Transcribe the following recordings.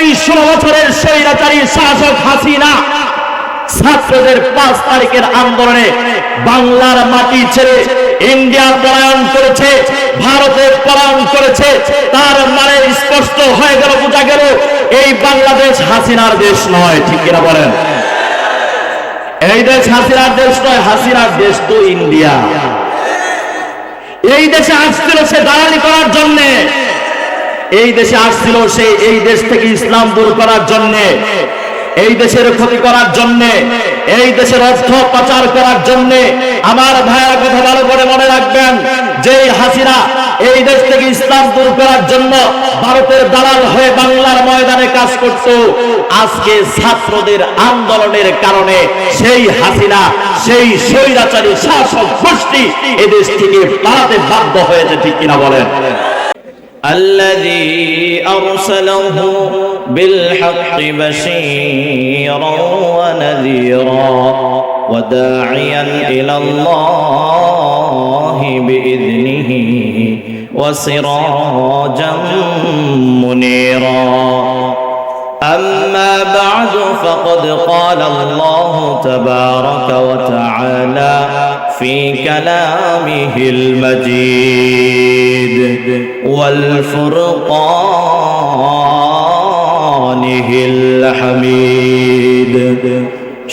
এই বছরের স্বৈরাচারী শাসক হাসিনা ছাত্রদের পাঁচ তারিখের আন্দোলনে বাংলার মাটি ছেড়ে ইন্ডিয়ার পলায়ন করেছে, ভারতের পলায়ন করেছে। তার মানে স্পষ্ট হয়ে গেল, বোঝা গেল এই বাংলাদেশ হাসিনার দেশ নয়, ঠিক কিনা বলেন? এই দেশ হাসিনার দেশ নয়, হাসিনার দেশ তো ইন্ডিয়া। এই দেশে আসছিল সে দালালি করার জন্যে। এই দেশে আসছিল সে এই দেশ থেকে ইসলাম দূর করার জন্যে। এই দেশের ক্ষতি করার জন্যে, এই দেশের অর্থ পাচার করার জন্যে আমার ভাইয়ের কথা ভালো করে মনে রাখবেন যে হাসিনা এই দেশ থেকে ইসলাম দূর করার জন্য ভারতের দালাল হয়ে বাংলার ময়দানে কাজ করত, আজকে ছাত্রদের আন্দোলনের কারণে সেই হাসিনা, সেই স্বৈরাচারী শাসক গোষ্ঠী এদেশ থেকে পালাতে বাধ্য হয়েছে, ঠিক কিনা বলেন? الذي أرسله بالحق بشيرا ونذيرا وداعيا إلى الله بإذنه وسراجا منيرا. أما بعد فقد قال الله تبارك وتعالى في كلامه المجيد.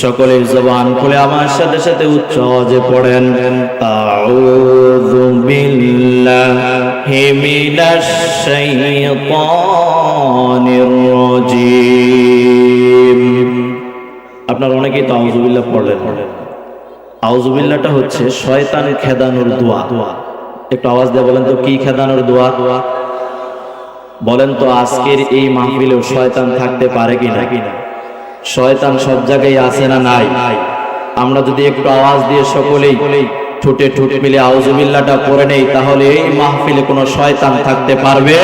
সকলের জবান খুলে আমার সাথে সাথে উচ্চ যে পড়েন। আউযু বিল্লাহি অনেকেই তো আউজুবিল্লা পড়লেন। আউজুবিল্লাটা হচ্ছে শয়তান খেদানোর দোয়া দোয়া। একটু আওয়াজ দিয়ে বলেন তো কি খেদানোর দোয়া বলেন তো আজকের এই মাহফিলেও শয়তান থাকতে পারে কিনা কিনা শয়তান সব জায়গায় আছে না নাই আমরা যদি একটু আওয়াজ দিয়ে সকলেই ঠুটে ঠুটে মিলে আউজুবিল্লাটা পড়ে নেই তাহলে এই মাহফিলে কোনো শয়তান থাকতে পারবে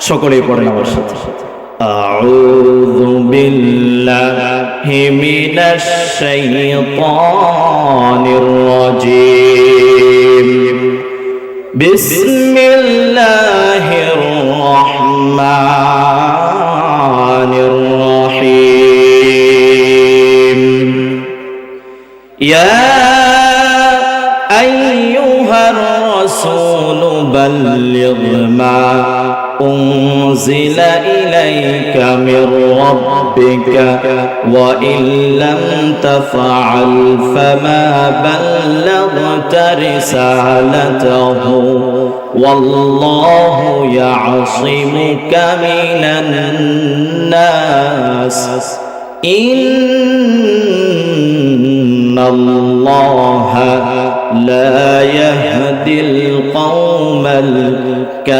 সকলেই পড়েন আমার সাথে সাথে أعوذ بالله من الشيطان بسم الله الرحمن الرحيم يا أيها الرسول بلغ ما أنزل إليك من ربك وإن لم تفعل فما بلغت رسالته. والله يعصمك من الناس. إن الله لا يهدي القوم الكافرين.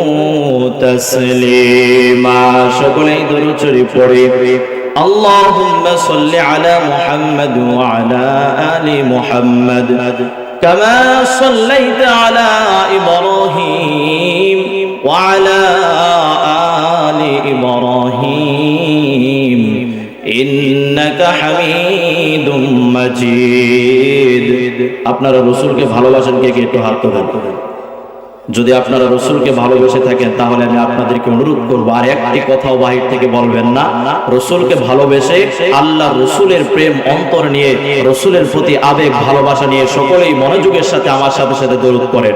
تسليما شكرا درجري পড়ে اللهم صل على محمد وعلى آل محمد كما صليت على إبراهيم وعلى آل إبراهيم إنك حميد مجيد আপনারা রসুলকে ভালোবাসেন কে কে একটু হাত তোলেন যদি আপনারা রসুলকে ভালোবেসে থাকেন, তাহলে আমি আপনাদেরকে অনুরোধ করব, আর একটি কথাও বাহির থেকে বলবেন না। রসুলকে ভালোবেসে আল্লাহ রসুলের প্রেম অন্তর নিয়ে, রসুলের প্রতি আবেগ, ভালোবাসা নিয়ে সকলেই মনোযোগের সাথে আমার সাথে সাথে দরুদ করেন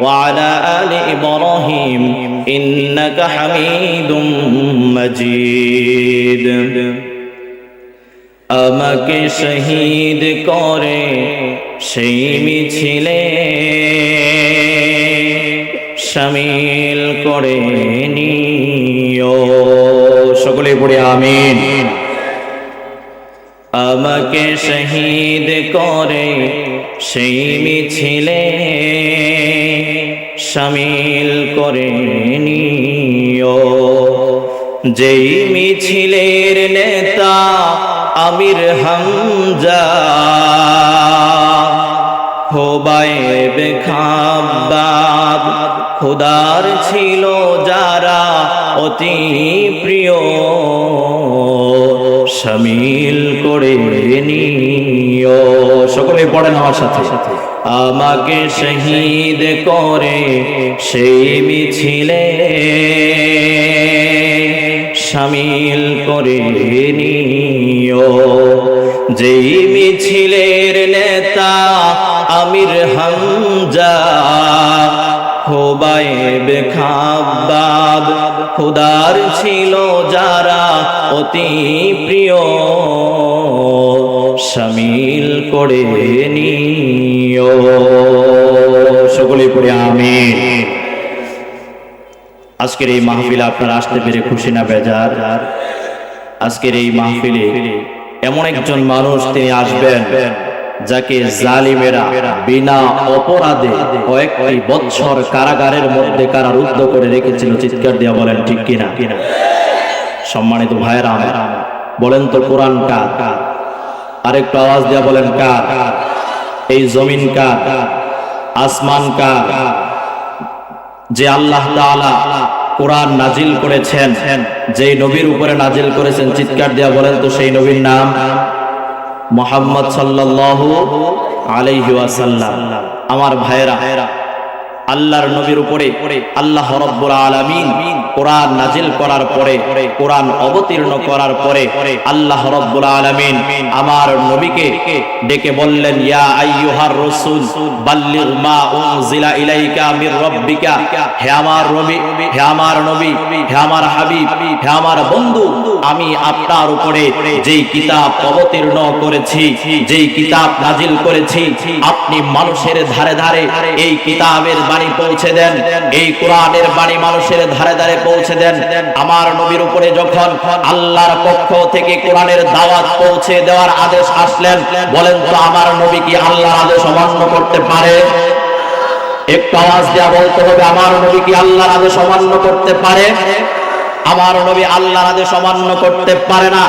وعلى آل إبراهيم إنك حميد مجيد আমাকে শহীদ করে সেই মিছিলে শামিল করে নিও সকলে পড়ে আমিন আমাকে শহীদ করে সেই মিছিলে শামিল করে নিও। যেই মিছিলের নেতা আমির হামজা খোবায়েব খাব্বাব, খুদার ছিল যারা অতি প্রিয়। সামিল করে নিও। সকলে পড়েন আমার সাথে সাথে। আমাকে শহীদ করে সেই মিছিলে সামিল করে নিও। যেই মিছিলের নেতা আমির হামজা, খোবায়েব খাব্বাব খুদার ছিল যারা অতি প্রিয়। শামিল করে নিও। সকলে পড়ে আমিন। আজকের এই মাহফিলে আপনারা আসতে পেরে খুশি না বেজার? আজকের এই মাহফিলে এমন একজন মানুষ তিনি আসবেন যাকে জালিমেরা বিনা অপরাধে কয়েকটি বছর কারাগারের মধ্যে কারারুদ্ধ করে রেখেছিল। চিৎকার দিয়া বলেন, ঠিক কিনা? সম্মানিত ভাইয়েরা, বলেন তো কোরআন কার আরেকটু আওয়াজ দিয়া বলেন কার? এই জমিন কার? আসমান কার? যে আল্লাহ তাআলা কোরআন নাজিল করেছেন, যেই নবীর উপরে নাজিল করেছেন, চিৎকার দিয়া বলেন তো সেই নবীর নাম মোহাম্মদ সাল্লাল্লাহু আলাইহি ওয়াসাল্লাম। আমার ভাইরা আল্লাহর নবীর উপরে আল্লাহ রব্বুল আলামিন কোরআন নাজিল করার পরে, কোরআন অবতীর্ণ করার পরে আল্লাহ রব্বুল আলামিন আমার নবীকে ডেকে বললেন, ইয়া আইয়ুহার রাসূল, বাল্লিগ মা উনজিলা ইলাইকা মির রাব্বিকা। হে আমার নবী হে আমার নবী, হে আমার হাবিব, হে আমার বন্ধু, আমি আপনার উপরে যেই কিতাব অবতীর্ণ করেছি, যেই কিতাব নাজিল করেছি, আপনি মানুষের ধারে ধারে এই কিতাবের বাণী পৌঁছে দেন। এই কোরআনের বাণী মানুষের ধারে ধারে পৌঁছে দেন। আমার নবীর উপরে যখন আল্লাহর পক্ষ থেকে কোরআনের দাওয়াত পৌঁছে দেওয়ার আদেশ আসলেন, বলেন তো আমার নবী কি আল্লাহর আদেশ অমান্য করতে পারে? একটু আওয়াজ দেওয়া বলতে হবে, আমার নবী কি আল্লাহর আদেশ অমান্য করতে পারে? আমার নবী আল্লাহর আদেশ অমান্য করতে পারে না।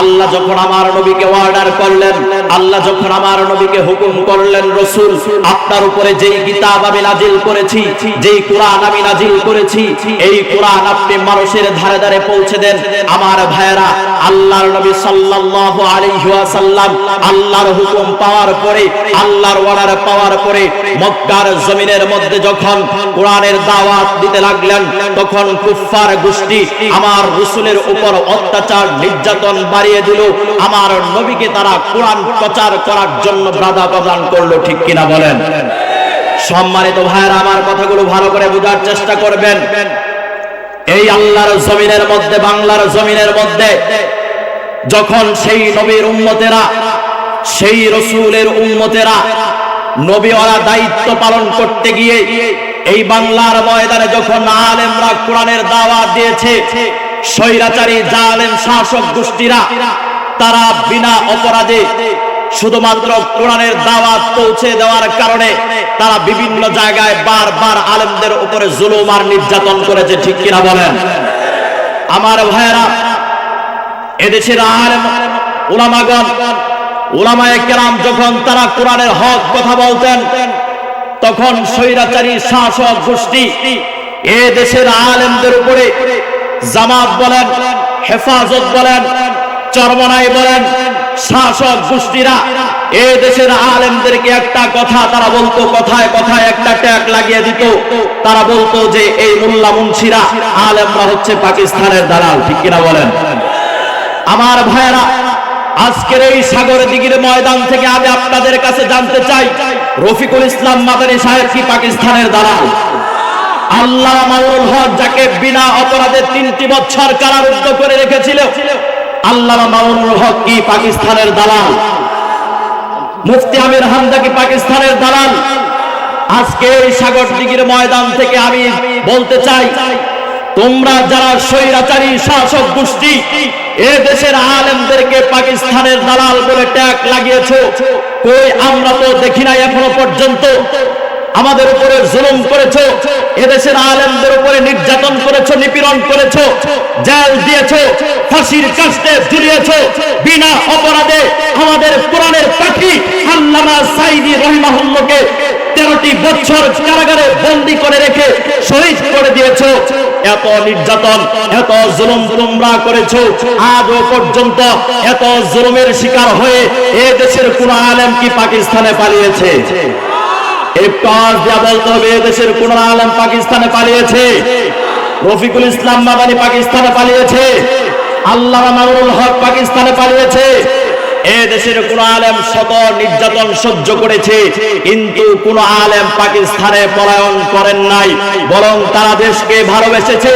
আল্লাহ যখন আমার নবীকে অর্ডার করলেন, আল্লাহ যখন আমার নবীকে হুকুম করলেন, রসুল, আপনার উপরে যেই কিতাব আমি নাজিল করেছি, যেই কোরআন আমি নাজিল করেছি, এই কোরআন আপনি মানুষের ধারে ধারে পৌঁছে দেন। আমার ভাইয়েরা, আল্লাহর নবী সাল্লাল্লাহু আলাইহি ওয়াসাল্লাম আল্লাহর হুকুম পাওয়ার পরে, আল্লাহর অর্ডার পাওয়ার পরে মক্কার জমিনের মধ্যে যখন কোরআনের দাওয়াত দিতে লাগলেন, তখন কুফফার গোষ্ঠী আমার রসুলের উপর অত্যাচার, নির্যাতন বাড়িয়ে দিল। আমার নবীকে তারা কোরআন প্রচার করার জন্য বাধা প্রদান করল, ঠিক কিনা বলেন? সম্মানিত ভাইয়েরা, আমার কথাগুলো ভালো করে বোঝার চেষ্টা করবেন। এই আল্লাহর জমিনের মধ্যে, বাংলার জমিনের মধ্যে যখন সেই নবীর উম্মতেরা, সেই রসুলের উম্মতেরা নবীওয়ালা দায়িত্ব পালন করতে গিয়ে এই বাংলার ময়দানে যখন আলেমরা কোরআনের দাওয়াত দিয়েছে, স্বৈরাচারী, জালেম, শাসক, গোষ্ঠীরা, তারা বিনা অপরাধে শুধুমাত্র কোরআনের দাওয়াত পৌঁছে দেওয়ার কারণে তারা বিভিন্ন জায়গায় বারবার আলেমদের উপরে জুলুম আর নির্যাতন করেছে, ঠিক কিনা বলেন? আমার ভাইয়েরা, এদেশের আলেম উলামাগণ, উলামায়ে কেরাম যখন তারা কোরআনের হক কথা বলতেন তখন স্বৈরাচারী শাসক গোষ্ঠী এ দেশের আলেমদের উপরে জামাত বলেন, হেফাজত বলেন, চরমনাই বলেন, শাসক গোষ্ঠীরা এ দেশের আলেমদেরকে একটা কথা তারা বলতো, কথায় কথায় একটা ট্যাগ লাগিয়ে দিত। তারা বলতো যে এই মোল্লা মুন্সিরা আলেমরা হচ্ছে পাকিস্তানের দালাল, ঠিক কিনা বলেন? আমার ভাইয়েরা, আজকের এই সাগর দিঘির ময়দান থেকে আমি আপনাদের কাছে জানতে চাই রফিকুল ইসলাম মাদানী সাহেব কি পাকিস্তানের দালাল? আল্লাহ মামুল হক যাকে বিনা অপরাধে তিনটি বছর কারারুদ্ধ করে রেখেছিল, আল্লাহ মামুনুল হক কি পাকিস্তানের দালাল? মুফতি আমির হামদা কি পাকিস্তানের দালাল? আজকে এই সাগর দিঘির ময়দান থেকে আমি বলতে চাই তোমরা যারা স্বৈরাচারী, শাসক গোষ্ঠী, এ দেশের আলেমদেরকে পাকিস্তানের দালাল বলে ট্যাগ লাগিয়েছো, কই আমরা তো দেখি নাই এখনও পর্যন্ত। আমাদের উপরে জুলুম করেছ এদেশের আলেমদের উপরে নির্যাতন করেছ, নিপীড়ন করেছ, জেল দিয়েছ, ফাঁসির কাস্তে ঝুলিয়েছো, বিনা অপরাধে আমাদের কোরআনের পাখি আল্লামা সাইদি রহিমাহুল্লকে তেরোটি বছর কারাগারে বন্দি করে রেখে শহীদ করে দিয়েছ। এত নির্যাতন, এত জুলুম তোমরা করেছ। পর্যন্ত এত জুলুমের শিকার হয়ে এ দেশের কোন আলেম কি পাকিস্তানে পালিয়েছে? দেশের কোন আলেম পাকিস্তানে পালিয়েছে। রফিকুল ইসলাম মাদানি পাকিস্তানে পালিয়েছে। আল্লাহ মামুনুল হক পাকিস্তানে পালিয়েছে। এ দেশের কোন আলেম শত নির্যাতন সহ্য করেছে, কিন্তু কোন আলেম পাকিস্তানে পলায়ন করেন নাই, বরং তারা দেশকে ভালোবেসেছে।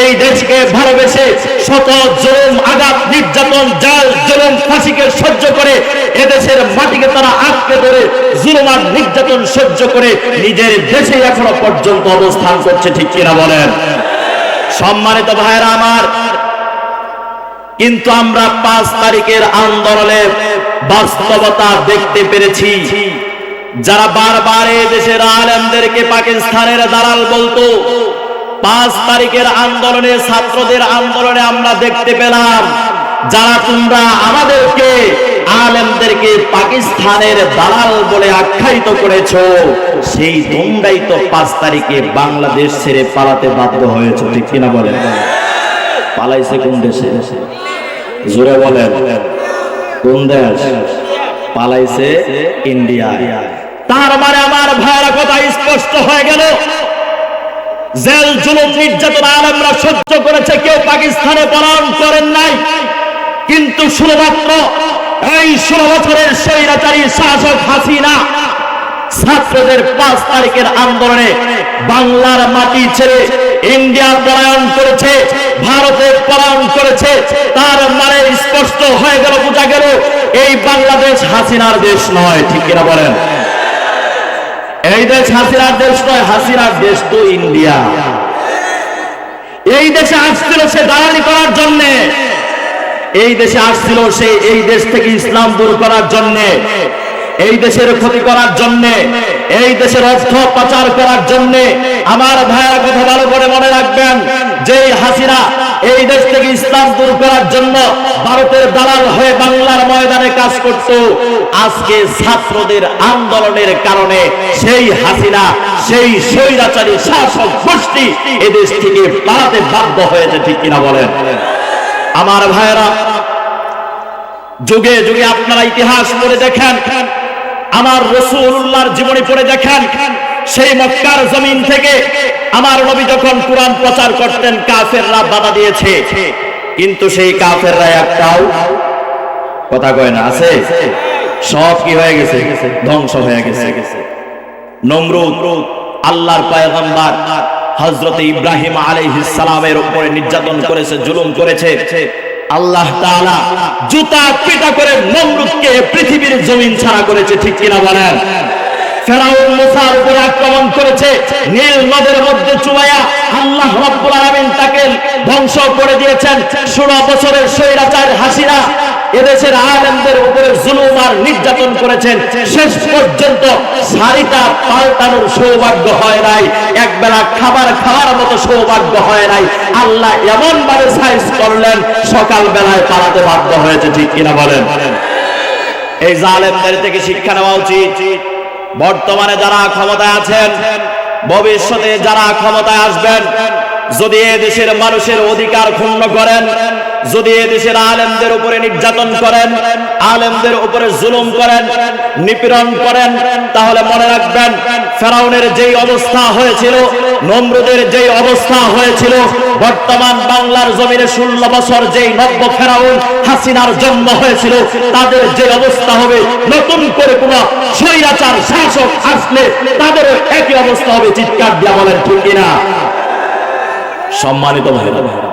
এই দেশকে ভালোবেসে শত জুলুম, আঘাত, নির্যাতন, জাল, জুলুম, ফাঁসিকে সহ্য করে এদেশের মাটিকে তারা আটকে ধরে জুলুম আর নির্যাতন সহ্য করে নিজের দেশে এখনও পর্যন্ত অবস্থান করছে, ঠিক কিনা বলেন? সম্মানিত ভাইরা আমার কিন্তু আমরা পাঁচ তারিখের আন্দোলনে বাস্তবতা দেখতে পেরেছি। যারা বারবার এই দেশের আলেমদেরকে পাকিস্তানের দালাল বলতো, পাঁচ তারিখের আন্দোলনে ছাত্রদের আন্দোলনে আমরা দেখতে পেলাম, যারা তোমরা আমাদেরকে আলেমদেরকে পাকিস্তানের দালাল বলে আখ্যায়িত করেছ, সেই তোমরাই তো পাঁচ তারিখে বাংলাদেশ ছেড়ে পালাতে বাধ্য হয়েছে, ঠিক কিনা বলেন? পালাইছে কোন দেশে? জোরে বলেন। কোন দেশ? পালাইছে ইন্ডিয়া। তার মানে আমার ভাইয়ের কথা স্পষ্ট হয়ে গেল। জেল জুলুম নির্যাতন আলেমরা সহ্য করেছে, কেউ পাকিস্তানে পলায়ন করেন নাই। কিন্তু শুধুমাত্র এই ষোলো বছরের স্বৈরাচারী শাসক হাসিনা ছাত্রদের পাঁচ তারিখের আন্দোলনে বাংলার মাটি ছেড়ে ইন্ডিয়া পলায়ন করেছে ভারতে পলায়ন করেছে। তার মানে স্পষ্ট হয়ে গেল, বোঝা গেল এই বাংলাদেশ হাসিনার দেশ নয়, ঠিক কিনা বলেন? এই দেশ হাসিনার দেশ নয়, হাসিনার দেশ তো ইন্ডিয়া। এই দেশে আসছিল সে দালালি করার জন্যে। এই দেশে আসছিল সে এই দেশ থেকে ইসলাম দূর করার জন্য। এই দেশের ক্ষতি করার জন্য, এই দেশের অর্থ পাচার করার জন্য আমার ভাইয়ের কথা ভালো করে মনে রাখবেন যে হাসিনা এই দেশ থেকে ইসলাম দূর করার জন্য ভারতের দালাল হয়ে বাংলার ময়দানে কাজ করত, আজকে ছাত্রদের আন্দোলনের কারণে সেই হাসিনা, সেই স্বৈরাচারী শাসক গোষ্ঠী এদেশ থেকে পালাতে বাধ্য হয়েছে, ঠিক কিনা বলেন? আমার ভাইয়েরা, যুগে যুগে আপনারা ইতিহাস পড়ে দেখেন আমার রসুল্লাহর জীবনী পড়ে দেখেন, সেই মক্কার জমিন থেকে আমার নবী যখন কোরআন প্রচার করতেন, কাফেররা বাধা দিয়েছে। কিন্তু সেই কাফেররা একটাও কথা কয় না, আছে? সব কি হয়ে গেছে? ধ্বংস হয়ে গেছে। নমরুদ আল্লাহর পয়গম্বর হযরত ইব্রাহিম আলাইহিস সালামের উপরে নির্যাতন করেছে, জুলুম করেছে। আল্লাহ তাআলা জুতা পিটা করে নমরুদকে পৃথিবীর জমিন ছাড়া করেছে, ঠিক কিনা বলেন? ফেরাউন মুসার উপরে আক্রমণ করেছে, নীল নদের মধ্যে চুবাইয়া আল্লাহ রাব্বুল আলামিন তাকে ধ্বংস করে দিয়েছেন। 16 বছরের স্বৈরাচার হাসিনা এদেশের আলেমদের উপরে জুলুম আর নির্যাতন করেছেন। শেষ পর্যন্ত শাড়িটা পাল্টানোর সৌভাগ্য হয় নাই। এক বেলা খাবার খাওয়ার মতো সৌভাগ্য হয় নাই। আল্লাহ এমন ভাবে সাইজ করলেন সকাল বেলায় পালাতে বাধ্য হয়েছে, ঠিক কিনা বলেন? এই জালেমদের থেকে শিক্ষা নেওয়া উচিত। বর্তমানে যারা ক্ষমতায় আছেন, ভবিষ্যতে যারা ক্ষমতায় আসবেন যদি এ দেশের মানুষের অধিকার ক্ষুণ্ণ করেন, যদি এ দেশের আলেমদের উপরে নির্যাতন করেন, আলেমদের উপরে জুলুম করেন, নিপীড়ন করেন, তাহলে মনে রাখবেন, ফেরাউনের যেই অবস্থা হয়েছিল, নমরুদের যে অবস্থা হয়েছিল, বর্তমান বাংলার জমিনে ষোলো বছর যেই নব্য ফেরাউন হাসিনার জন্ম হয়েছিল, তাদের যে অবস্থা হবে, নতুন করে কোন স্বৈরাচার শাসক আসলে তাদেরও একই অবস্থা হবে, চিৎকার দিয়া বলেন, ঠিক কিনা? সম্মানিত ভাইরা।